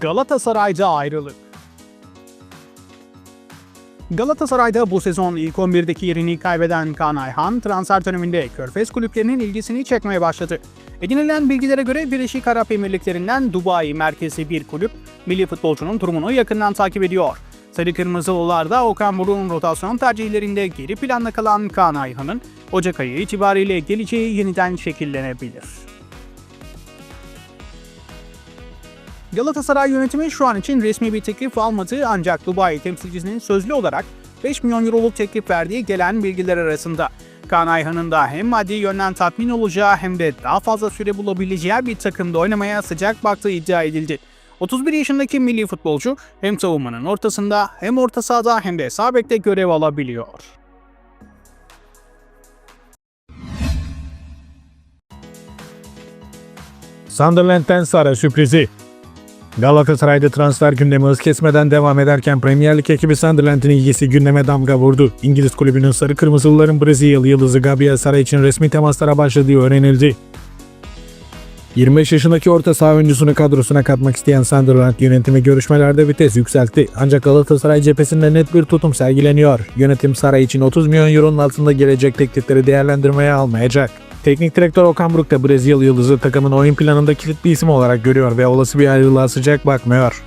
Galatasaray'da ayrılık. Galatasaray'da bu sezon ilk 11'deki yerini kaybeden Kaan Ayhan, transfer döneminde Körfez kulüplerinin ilgisini çekmeye başladı. Edinilen bilgilere göre Birleşik Arap Emirlikleri'nden Dubai merkezi bir kulüp, milli futbolcunun durumunu yakından takip ediyor. Sarı Kırmızılılar da Okan Buruk'un rotasyon tercihlerinde geri planda kalan Kaan Ayhan'ın Ocak ayı itibariyle geleceği yeniden şekillenebilir. Galatasaray yönetimi şu an için resmi bir teklif almadı ancak Dubai temsilcisinin sözlü olarak 5 milyon euroluk teklif verdiği gelen bilgiler arasında. Kaan Ayhan'ın da hem maddi yönden tatmin olacağı hem de daha fazla süre bulabileceği bir takımda oynamaya sıcak baktığı iddia edildi. 31 yaşındaki milli futbolcu hem savunmanın ortasında hem orta sahada hem de sağ bekte görev alabiliyor. Sunderland'den Sara sürprizi. Galatasaray'da transfer gündemi hız kesmeden devam ederken Premier Lig ekibi Sunderland'in ilgisi gündeme damga vurdu. İngiliz kulübünün sarı kırmızılıların Brezilyalı yıldızı Gabriel Sara için resmi temaslara başladığı öğrenildi. 25 yaşındaki orta saha oyuncusunu kadrosuna katmak isteyen Sunderland yönetimi görüşmelerde vites yükseltti. Ancak Galatasaray cephesinde net bir tutum sergileniyor. Yönetim Sara için 30 milyon euronun altında gelecek teklifleri değerlendirmeye almayacak. Teknik direktör Okan Buruk da Brezilya yıldızı takımın oyun planında kilit bir isim olarak görüyor ve olası bir ayrılığa sıcak bakmıyor.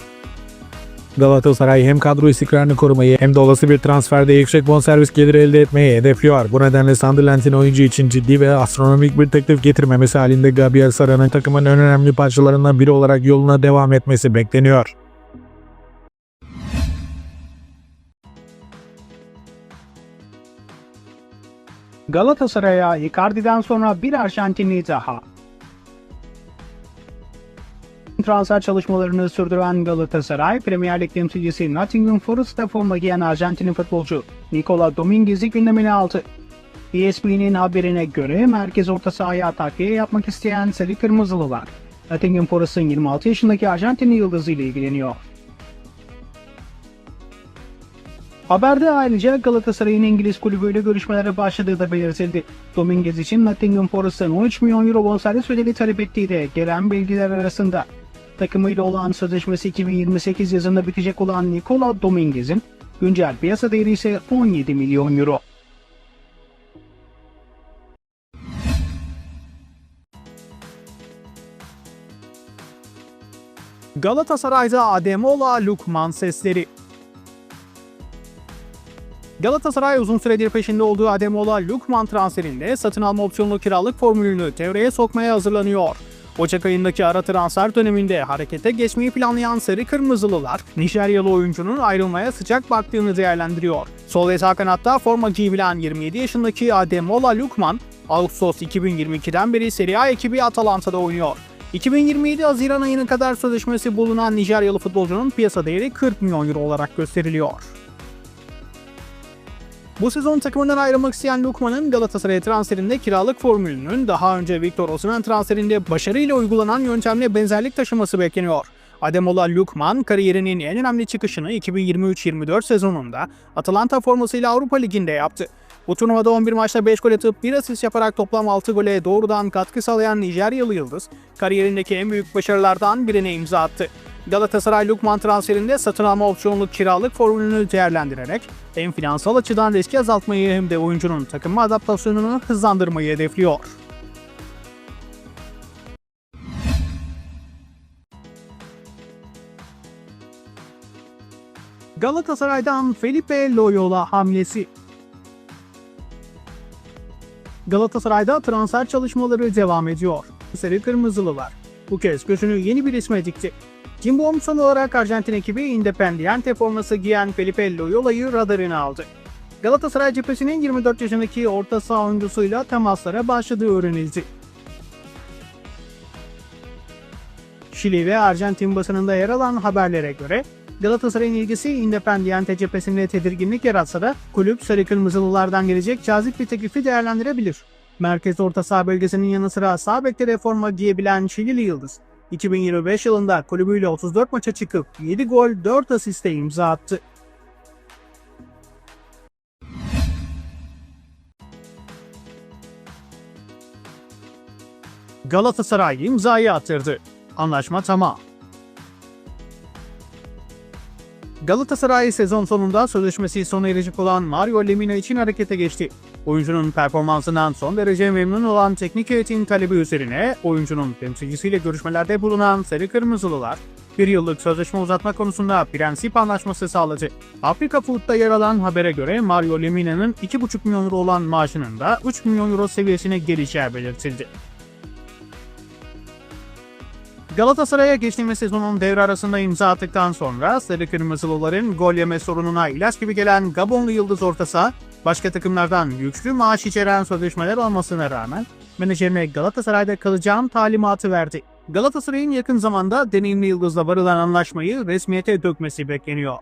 Galatasaray hem kadro istikrarını korumayı hem de olası bir transferde yüksek bonservis geliri elde etmeyi hedefliyor. Bu nedenle Sunderland'in oyuncu için ciddi ve astronomik bir teklif getirmemesi halinde Gabriel Sara'nın takımın en önemli parçalarından biri olarak yoluna devam etmesi bekleniyor. Galatasaray'a Icardi'den sonra bir Arjantinli daha. Transfer çalışmalarını sürdüren Galatasaray, Premier Lig temsilcisi Nottingham Forest'ta forma giyen Arjantinli futbolcu Nicola Dominguez'i gündemine aldı. ESPN'in haberine göre merkez orta sahaya takviye yapmak isteyen Sarı Kırmızılılar, Nottingham Forest'ın 26 yaşındaki Arjantinli yıldızı ile ilgileniyor. Haberde ayrıca Galatasaray'ın İngiliz kulübüyle görüşmelere başladığı da belirtildi. Dominguez için Nottingham Forest'ın 13 milyon euro bonservis bedeli talep ettiği de gelen bilgiler arasında. Takımıyla olan sözleşmesi 2028 yazında bitecek olan Nicola Dominguez'in güncel piyasa değeri ise 17 milyon euro. Galatasaray'da Ademola Lukman sesleri Galatasaray uzun süredir peşinde olduğu Ademola Lukman transferinde satın alma opsiyonlu kiralık formülünü devreye sokmaya hazırlanıyor. Ocak ayındaki ara transfer döneminde harekete geçmeyi planlayan Sarı Kırmızılılar, Nijeryalı oyuncunun ayrılmaya sıcak baktığını değerlendiriyor. Sol ve sağ kanatta forma giyebilen 27 yaşındaki Ademola Lukman, Ağustos 2022'den beri Serie A ekibi Atalanta'da oynuyor. 2027 Haziran ayına kadar sözleşmesi bulunan Nijeryalı futbolcunun piyasa değeri 40 milyon euro olarak gösteriliyor. Bu sezon takımından ayrılmak isteyen Lukman'ın Galatasaray transferinde kiralık formülünün daha önce Victor Osimhen transferinde başarıyla uygulanan yöntemle benzerlik taşıması bekleniyor. Ademola Lukman kariyerinin en önemli çıkışını 2023-24 sezonunda Atalanta formasıyla Avrupa Ligi'nde yaptı. Bu turnuvada 11 maçta 5 gol atıp 1 asist yaparak toplam 6 gole doğrudan katkı sağlayan Nijeryalı Yıldız, kariyerindeki en büyük başarılardan birine imza attı. Galatasaray Lukman transferinde satın alma opsiyonlu kiralık formülünü değerlendirerek hem finansal açıdan riski azaltmayı hem de oyuncunun takıma adaptasyonunu hızlandırmayı hedefliyor. Galatasaray'dan Felipe Loyola hamlesi Galatasaray'da transfer çalışmaları devam ediyor. Sarı Kırmızılılar bu kez gözünü yeni bir isme dikti. Jimbo son olarak Arjantin ekibi Independiente forması giyen Felipe Loyola'yı radarına aldı. Galatasaray cephesinin 24 yaşındaki orta saha oyuncusuyla temaslara başladığı öğrenildi. Şili ve Arjantin basınında yer alan haberlere göre Galatasaray'ın ilgisi Independiente cephesinde tedirginlik yaratsa da kulüp sarı kırmızılılardan gelecek cazip bir teklifi değerlendirebilir. Merkez orta saha bölgesinin yanı sıra sağ bekte de forma giyebilen Şilili Yıldız, 2025 yılında kulübüyle 34 maça çıkıp 7 gol 4 asiste imza attı. Galatasaray imzayı attırdı. Anlaşma tamam. Galatasaray sezon sonunda sözleşmesi sona erecek olan Mario Lemina için harekete geçti. Oyuncunun performansından son derece memnun olan teknik heyetin talebi üzerine oyuncunun temsilcisiyle görüşmelerde bulunan Sarı Kırmızılılar bir yıllık sözleşme uzatma konusunda prensip anlaşması sağladı. Afrika Food'da yer alan habere göre Mario Lemina'nın 2,5 milyon euro olan maaşının da 3 milyon euro seviyesine geleceği belirtildi. Galatasaray'a geçtiğimiz sezonun devre arasında imza attıktan sonra Sarı Kırmızılıların gol yeme sorununa ilaç gibi gelen Gabonlu Yıldız orta saha, başka takımlardan güçlü maaş içeren sözleşmeler almasına rağmen menajerine Galatasaray'da kalacağım talimatı verdi. Galatasaray'ın yakın zamanda deneyimli Yıldız'la varılan anlaşmayı resmiyete dökmesi bekleniyor.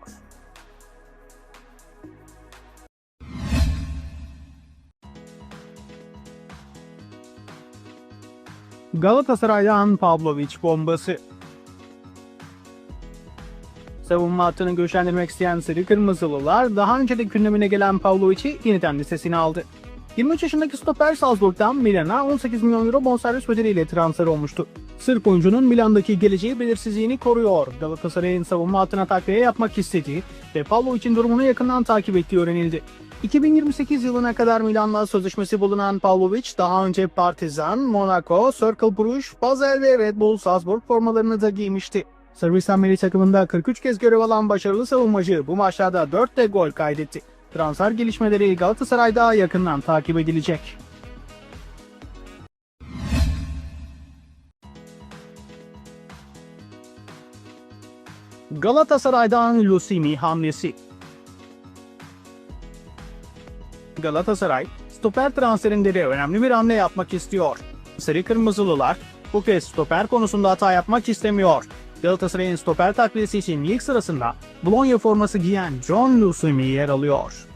Galatasaray'dan Pavlovic bombası. Savunma hattını güçlendirmek isteyen Sarı Kırmızılılar daha önce de gündemine gelen Pavlovic'i yeniden listesine aldı. 23 yaşındaki stoper Salzburg'dan Milan'a 18 milyon euro bonservis bedeliyle transfer olmuştu. Sırp oyuncunun Milan'daki geleceği belirsizliğini koruyor. Galatasaray'ın savunma hattına takviye yapmak istediği ve Pavlovic'in durumunu yakından takip ettiği öğrenildi. 2028 yılına kadar Milan'la sözleşmesi bulunan Pavlovic daha önce Partizan, Monaco, Cercle Bruges, Basel ve Red Bull Salzburg formalarını da giymişti. Sırbistan milli takımında 43 kez görev alan başarılı savunmacı bu maçlarda 4 de gol kaydetti. Transfer gelişmeleri Galatasaray'da yakından takip edilecek. Galatasaray'dan Lusimi hamlesi Galatasaray, stoper transferinde de önemli bir hamle yapmak istiyor. Sarı Kırmızılılar bu kez stoper konusunda hata yapmak istemiyor. Galatasaray'ın stoper takviyesi için ilk sırasında Bologna forması giyen John Lusumi yer alıyor.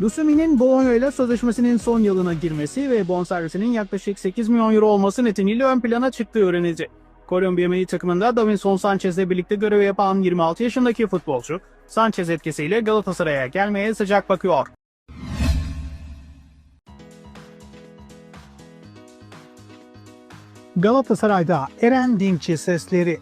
Lusumi'nin Bologna ile sözleşmesinin son yılına girmesi ve bonservisinin yaklaşık 8 milyon euro olması nedeniyle ön plana çıktığı öğrenildi. Kolombiya milli takımında Davinson Sanchez'le birlikte görev yapan 26 yaşındaki futbolcu, Sanchez etkisiyle Galatasaray'a gelmeye sıcak bakıyor. Galatasaray'da Eren Dinkçi sesleri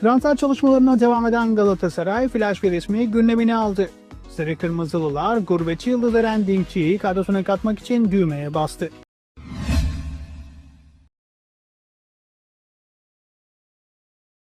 Transfer çalışmalarına devam eden Galatasaray flash bir resmi gündemine aldı. Sarı Kırmızılılar gurbetçi yıldız Eren Dinkçi'yi kadrosuna katmak için düğmeye bastı.